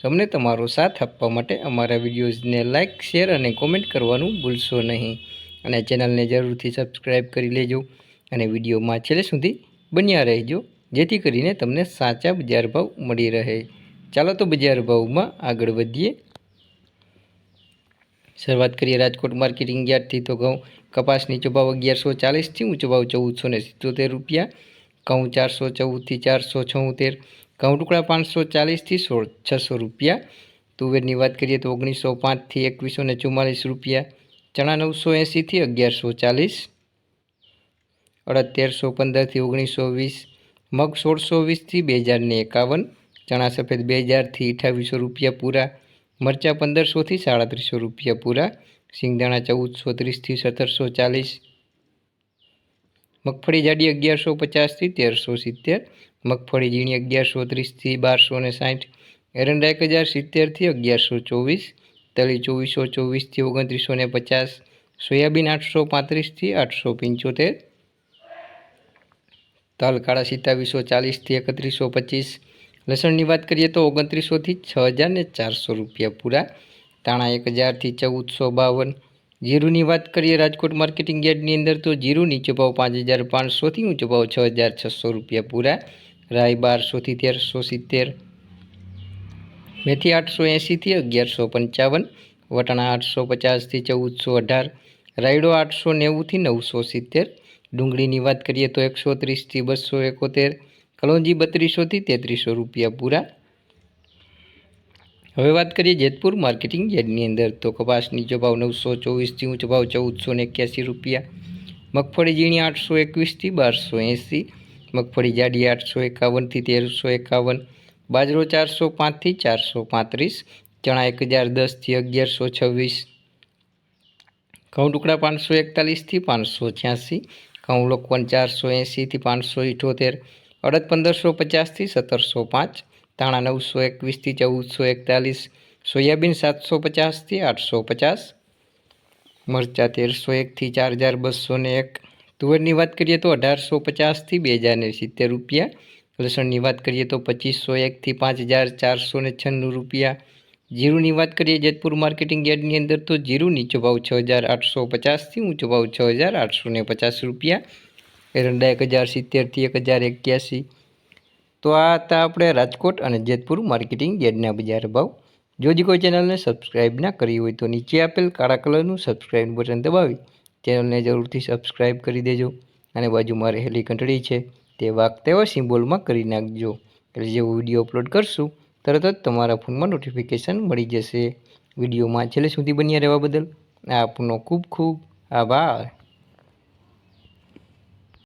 તો અમને તમારો સાથ આપવા માટે અમારા વિડીયોઝને લાઇક, શેર અને કોમેન્ટ કરવાનું ભૂલશો નહીં. અને ચેનલને જરૂરથી સબસ્ક્રાઈબ કરી લેજો અને વિડીયોમાં છેલ્લે સુધી બન્યા રહેજો, જેથી કરીને તમને સાચા બજાર ભાવ મળી રહે. ચાલો તો બજાર ભાવમાં આગળ વધીએ. શરૂઆત કરીએ રાજકોટ માર્કેટિંગ યાર્ડથી. તો ઘઉં કપાસ નીચો ભાવ અગિયારસો ચાલીસથી, ઊંચો ભાવ ચૌદસો સિત્તોતેર રૂપિયા. ઘઉં ચારસો ચૌદથી ચારસો છોતેર, ઘઉં ટુકડા પાંચસો ચાલીસથી સોળ, છસો રૂપિયા. તુવેરની વાત કરીએ તો ઓગણીસો પાંચથી એકવીસો ને ચુમ્માલીસ રૂપિયા. ચણા નવસો એંસીથી અગિયારસો ચાલીસ. અડદ તેરસો પંદરથી ઓગણીસો વીસ. મગ સોળસો વીસથી બે હજારને એકાવન. ચણા સફેદ બે હજારથી અઠાવીસો રૂપિયા પૂરા. મરચાં પંદરસોથી સાડત્રીસો રૂપિયા પૂરા. સિંગદાણા ચૌદસો ત્રીસથી સત્તરસો ચાલીસ. મગફળી જાડી અગિયારસો પચાસથી તેરસો સિત્તેર, મગફળી ઝીણી અગિયારસો ત્રીસથી બારસો ને સાઠ, એરંડા એક હજાર સિત્તેરથી અગિયારસો ચોવીસ તલી ચોવીસો ચોવીસથી ઓગણત્રીસો ને પચાસ, સોયાબીન આઠસો પાંત્રીસથી આઠસો પંચોતેર તલ કાળા સિત્તાવીસો ચાલીસથી એકત્રીસો પચીસ, લસણની વાત કરીએ તો ઓગણત્રીસોથી છ હજાર ને ચારસો રૂપિયા પૂરા તાણા એક હજારથી ચૌદસો બાવન જીરુની વાત કરીએ, રાજકોટ માર્કેટિંગ યાર્ડની અંદર તો જીરું નીચો ભાવ પાંચ હજાર પાંચસોથી ઊંચો ભાવ છ હજાર છસો રૂપિયા પૂરા. રાય બારસોથી તેરસો સિત્તેર. મેથી આઠસો એંસીથી અગિયારસો પંચાવન. વટાણા આઠસો પચાસથી ચૌદસો અઢાર. રાયડો આઠસો નેવુંથી નવસો સિત્તેર. ડુંગળીની વાત કરીએ તો એકસો ત્રીસથી બસો એકોતેર. કલોંજી બત્રીસોથી તેત્રીસો રૂપિયા પૂરા. હવે વાત કરીએ જેતપુર માર્કેટિંગ યાર્ડની અંદર. તો કપાસ નીચો ભાવ નવસો ચોવીસથી ઊંચો ભાવ ચૌદસો ને એક્યાસી રૂપિયા. મગફળી ઝીણી આઠસો એકવીસથી બારસો એંસી. મગફળી જાડી આઠસો એકાવનથી તેરસો એકાવન. બાજરો ચારસો પાંચથી ચારસો પાંત્રીસ. ચણા એક હજાર દસથી અગિયારસો છવ્વીસ. ઘઉં ટુકડા પાંચસો એકતાલીસથી પાંચસો છ્યાસી. ઘઉં લોકવન ચારસો એંસીથી પાંચસો ઇઠોતેર. અડદ પંદરસો પચાસથી સત્તરસો પાંચ. તાણા નવસો એકવીસથી ચૌદસો એકતાલીસ, સોયાબીન સાતસો પચાસથી આઠસો પચાસ, મરચાં તેરસો એકથી ચાર હજાર બસો ને એક. તુવેરની વાત કરીએ તો અઢારસો પચાસથી બે હજાર ને સિત્તેર રૂપિયા. લસણની વાત કરીએ તો પચીસો એકથી પાંચ હજાર ચારસો ને છન્નું રૂપિયા. જીરુની વાત કરીએ જેતપુર માર્કેટિંગ યાર્ડની અંદર તો જીરું નીચો ભાવ છ હજાર આઠસો પચાસથી ઊંચો ભાવ છ હજાર આઠસો ને પચાસ રૂપિયા. એરંડા એક હજાર સિત્તેરથી એક હજાર એક્યાસી. તો આ હતા આપણે રાજકોટ અને જેતપુર માર્કેટિંગ યાર્ડના બજાર ભાવ. જો જે કોઈ ચેનલને સબસ્ક્રાઈબ ના કરી હોય તો નીચે આપેલ કાળા કલરનું સબસ્ક્રાઈબ બટન દબાવી ચેનલને જરૂરથી સબસ્ક્રાઈબ કરી દેજો અને બાજુમાં રહેલી ઘંટડી છે તે વાગતા એવા સિમ્બોલમાં કરી નાખજો. એટલે જેવો વીડિયો અપલોડ કરશું તરત જ તમારા ફોનમાં નોટિફિકેશન મળી જશે. વિડીયોમાં છેલ્લે સુધી બન્યા રહેવા બદલ આપનો ખૂબ ખૂબ આભાર.